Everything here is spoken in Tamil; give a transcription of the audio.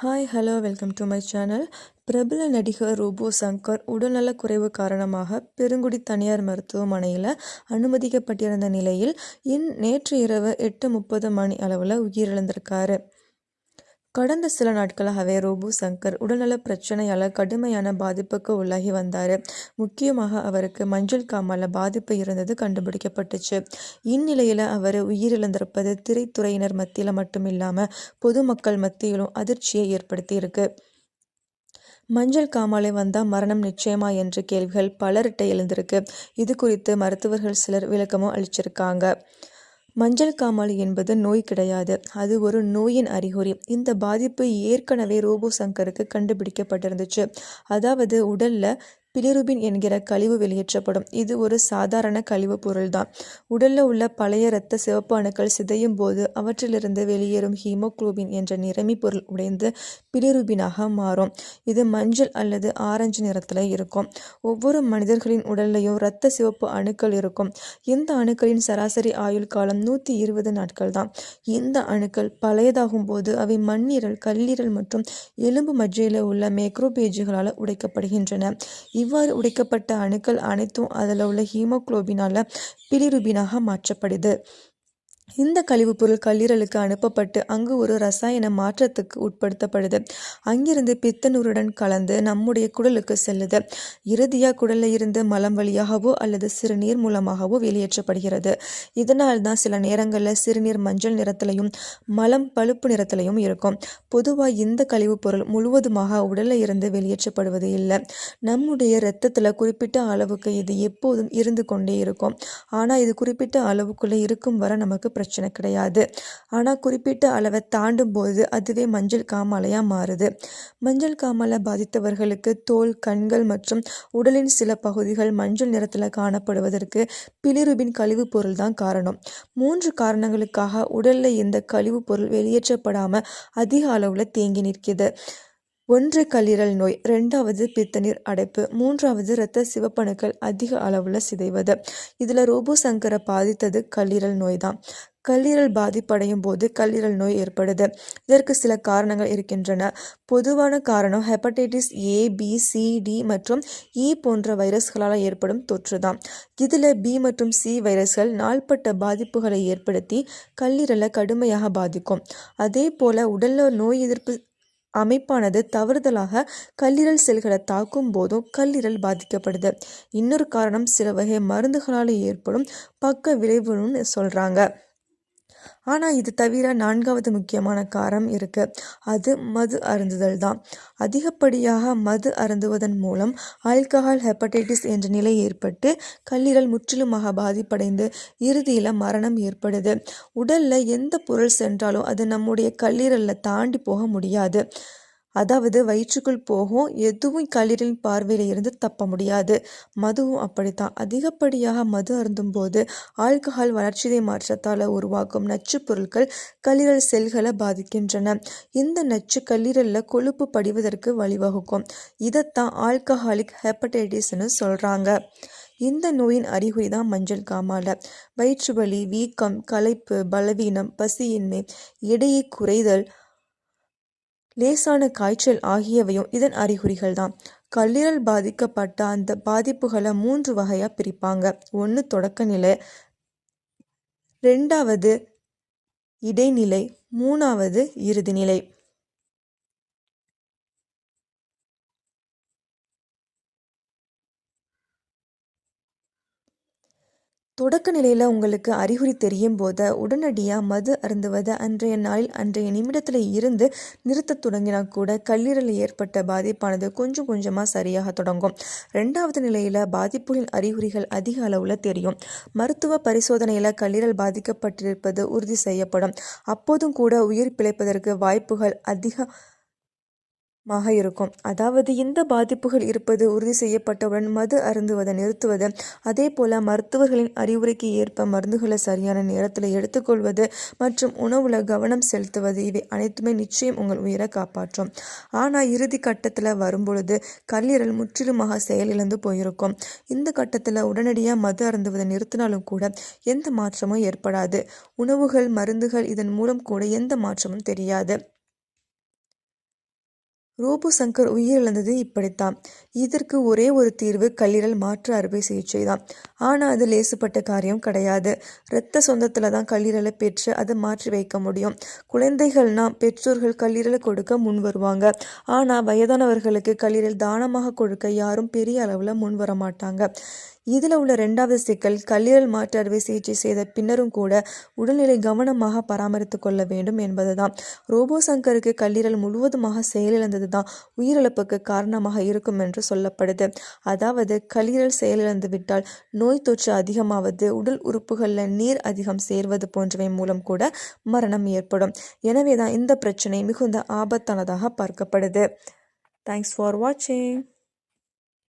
Hi hello welcome to my channel பிரபல நடிகர் ரோபோ சங்கர் உடல்நலக் குறைவு காரணமாக பெருங்குடி தனியார் மருத்துவமனையில் அனுமதிக்கப்பட்டிருந்த நிலையில் இன் நேற்று இரவு எட்டு முப்பது மணி அளவில் உயிரிழந்திருக்காரு. கடந்த சில நாட்களாகவே ரோபு சங்கர் உடல்நல பிரச்சனையால் கடுமையான பாதிப்புக்கு உள்ளாகி வந்தார். முக்கியமாக அவருக்கு மஞ்சள் காமால பாதிப்பு இருந்தது கண்டுபிடிக்கப்பட்டுச்சு. இந்நிலையில் அவர் உயிரிழந்திருப்பது திரைத்துறையினர் மத்தியில் மட்டும் இல்லாமல் பொதுமக்கள் மத்தியிலும் அதிர்ச்சியை ஏற்படுத்தியிருக்கு மஞ்சள் காமாலை வந்தால் மரணம் நிச்சயமா என்ற கேள்விகள் பலர்கிட்ட எழுந்திருக்கு. இது குறித்து மருத்துவர்கள் சிலர் விளக்கமும் அளிச்சிருக்காங்க. மஞ்சள் காமாலை என்பது நோய் கிடையாது. அது ஒரு நோயின் அறிகுறி. இந்த பாதிப்பு ஏற்கனவே ரோபோ சங்கருக்கு கண்டுபிடிக்கப்பட்டிருந்துச்சு. அதாவது உடல்ல பிலிருபின் என்கிற கழிவு வெளியேற்றப்படும். இது ஒரு சாதாரண கழிவு பொருள்தான். உடல்ல உள்ள பழைய இரத்த சிவப்பு அணுக்கள் சிதையும் போது அவற்றிலிருந்து வெளியேறும் ஹீமோக்ளோபின் என்ற நிறமி பொருள் உடைந்து பிலிருபினாக மாறும். இது மஞ்சள் அல்லது ஆரஞ்சு நிறத்தில் இருக்கும். ஒவ்வொரு மனிதர்களின் உடல்லையும் இரத்த சிவப்பு அணுக்கள் இருக்கும். இந்த அணுக்களின் சராசரி ஆயுள் காலம் நூற்றி இருபது நாட்கள் தான். இந்த அணுக்கள் பழையதாகும் போது அவை மண்ணீரல் கல்லீரல் மற்றும் எலும்பு மஜ்ஜையில் உள்ள மேக்ரோபேஜுகளால் உடைக்கப்படுகின்றன. இவ்வாறு உடைக்கப்பட்ட அணுக்கள் அனைத்தும் அதில் உள்ள ஹீமோக்ளோபினால் பிலிருபினாக மாற்றப்படுது. இந்த கழிவுப்பொருள் கல்லீரலுக்கு அனுப்பப்பட்டு அங்கு ஒரு ரசாயன மாற்றத்துக்கு உட்படுத்தப்படுது. அங்கிருந்து பித்தனூருடன் கலந்து நம்முடைய குடலுக்கு செல்லுது. இறுதியாக குடலில் இருந்து மலம் வழியாகவோ அல்லது சிறுநீர் மூலமாகவோ வெளியேற்றப்படுகிறது. இதனால் தான் சில நேரங்களில் சிறுநீர் மஞ்சள் நிறத்திலையும் மலம் பழுப்பு நிறத்திலையும் இருக்கும். பொதுவாக இந்த கழிவுப் பொருள் முழுவதுமாக உடலில் இருந்து வெளியேற்றப்படுவது இல்லை. நம்முடைய இரத்தத்தில் குறிப்பிட்ட அளவுக்கு இது எப்போதும் இருந்து கொண்டே இருக்கும். ஆனால் இது குறிப்பிட்ட அளவுக்குள்ளே இருக்கும் வர நமக்கு பிரச்சனை கிடையாது. ஆனால் குறிப்பிட்ட அளவை தாண்டும் போது அதுவே மஞ்சள் காமாலையாக மாறுது. மஞ்சள் காமாலை பாதித்தவர்களுக்கு தோல் கண்கள் மற்றும் உடலின் சில பகுதிகள் மஞ்சள் நிறத்தில் காணப்படுவதற்கு பிலிருபின் கழிவுப் பொருள் தான் காரணம். மூன்று காரணங்களுக்காக உடலில் இந்த கழிவுப் பொருள் வெளியேற்றப்படாமல் அதிக அளவில் தேங்கி நிற்கிறது ஒன்று கல்லீரல் நோய் ரெண்டாவது பித்தநீர் அடைப்பு மூன்றாவது இரத்த சிவப்பணுக்கள் அதிக அளவில் சிதைவது. இதில் ரோபோ சங்கரை பாதித்தது கல்லீரல் நோய் தான். கல்லீரல் பாதிப்படையும் போது கல்லீரல் நோய் ஏற்படுது. இதற்கு சில காரணங்கள் இருக்கின்றன. பொதுவான காரணம் hepatitis A B C D மற்றும் இ போன்ற வைரஸ்களால் ஏற்படும் தொற்று தான் இதில் பி மற்றும் சி வைரஸ்கள் நாள்பட்ட பாதிப்புகளை ஏற்படுத்தி கல்லீரலை கடுமையாக பாதிக்கும். அதே போல் உடலில் நோய் எதிர்ப்பு அமைப்பானது தவறுதலாக கல்லீரல் செல்களை தாக்கும் போதும் கல்லீரல் பாதிக்கப்படுது. இன்னொரு காரணம் சில வகை மருந்துகளால் ஏற்படும் பக்க விளைவுன்னு சொல்கிறாங்க ஆனால் இது தவிர நான்காவது முக்கியமான காரம் இருக்குது அது மது அருந்துதல் தான். அதிகப்படியாக மது அருந்துவதன் மூலம் ஆல்கஹால் ஹெப்படைட்டிஸ் என்ற நிலை ஏற்பட்டு கல்லீரல் முற்றிலுமாக பாதிப்படைந்து இறுதியில் மரணம் ஏற்படுது. உடலில் எந்த பொருள் சென்றாலும் அது நம்முடைய கல்லீரலில் தாண்டி போக முடியாது. அதாவது வயிற்றுக்குள் போகும் எதுவும் கல்லீரலின் பார்வையில் இருந்து தப்ப முடியாது. மதுவும் அப்படித்தான். அதிகப்படியாக மது அருந்தும் போது ஆல்கஹால் வளர்ச்சிதை மாற்றத்தால் உருவாக்கும் நச்சு பொருட்கள் கல்லீரல் செல்களை பாதிக்கின்றன. இந்த நச்சு கல்லீரலில் கொழுப்பு படிவதற்கு வழிவகுக்கும். இதைத்தான் ஆல்கஹாலிக் ஹெப்படைட்டிஸ்னு சொல்கிறாங்க இந்த நோயின் அறிகுறி தான் மஞ்சள் காமால. வயிற்று வலி வீக்கம் களைப்பு பலவீனம் பசியின்மை எடையை குறைதல் லேசான காய்ச்சல் ஆகியவையும் இதன் அறிகுறிகள் தான் கல்லீரல் பாதிக்கப்பட்ட அந்த பாதிப்புகளை மூன்று வகையாக பிரிப்பாங்க. ஒன்று தொடக்க நிலை ரெண்டாவது இடைநிலை. மூணாவது இறுதிநிலை. தொடக்க நிலையில் உங்களுக்கு அறிகுறி தெரியும் போது உடனடியாக மது அருந்துவதை அன்றைய நாளில் அன்றைய நிமிடத்தில் இருந்து நிறுத்த தொடங்கினா கூட கல்லீரலில் ஏற்பட்ட பாதிப்பானது கொஞ்சம் கொஞ்சமாக சரியாக தொடங்கும். ரெண்டாவது நிலையில் பாதிப்புகளின் அறிகுறிகள் அதிக அளவில் தெரியும். மருத்துவ பரிசோதனையில் கல்லீரல் பாதிக்கப்பட்டிருப்பது உறுதி செய்யப்படும். அப்போதும் கூட உயிர் பிழைப்பதற்கு வாய்ப்புகள் அதிக மாக இருக்கும். அதாவது இந்த பாதிப்புகள் இருப்பது உறுதி செய்யப்பட்டவுடன் மது அருந்துவதை நிறுத்துவது அதே போல மருத்துவர்களின் அறிவுரைக்கு ஏற்ப மருந்துகளை சரியான நேரத்தில் எடுத்துக்கொள்வது மற்றும் உணவுல கவனம் செலுத்துவது இவை அனைத்துமே நிச்சயம் உங்கள் உயிரை காப்பாற்றும். ஆனால் இறுதி கட்டத்தில் வரும்பொழுது கல்லீரல் முற்றிலுமாக செயலிழந்து போயிருக்கும். இந்த கட்டத்தில் உடனடியாக மது அருந்துவதை நிறுத்தினாலும் கூட எந்த மாற்றமும் ஏற்படாது. உணவுகள் மருந்துகள் இதன் மூலம் கூட எந்த மாற்றமும் தெரியாது. ரோபோ சங்கர் உயிரிழந்தது இப்படித்தான். இதற்கு ஒரே ஒரு தீர்வு கல்லீரல் மாற்று அறுவை சிகிச்சை தான். ஆனால் அது லேசுப்பட்ட காரியம் கிடையாது. இரத்த சொந்தத்தில் தான் கல்லீரலை பெற்று அதை மாற்றி வைக்க முடியும். குழந்தைகள்னா பெற்றோர்கள் கல்லீரலை கொடுக்க முன் வருவாங்க. ஆனால் வயதானவர்களுக்கு கல்லீரல் தானமாக கொடுக்க யாரும் பெரிய அளவில் முன் வர மாட்டாங்க இதில் உள்ள ரெண்டாவது சிக்கல் கல்லீரல் மாற்று அறுவை சிகிச்சை செய்த பின்னரும் கூட உடல்நிலை கவனமாக பராமரித்து கொள்ள வேண்டும் என்பதுதான். ரோபோ சங்கருக்கு கல்லீரல் முழுவதுமாக செயலிழந்தது தான் உயிரிழப்புக்கு காரணமாக இருக்கும் என்று சொல்லப்படுது. அதாவது கல்லீரல் செயலிழந்து விட்டால் நோய் தொற்று அதிகமாவது உடல் உறுப்புகளில் நீர் அதிகம் சேர்வது போன்றவை மூலம் கூட மரணம் ஏற்படும். எனவே தான் இந்த பிரச்சனை மிகுந்த ஆபத்தானதாக பார்க்கப்படுது. தேங்க்ஸ் ஃபார் வாட்சிங்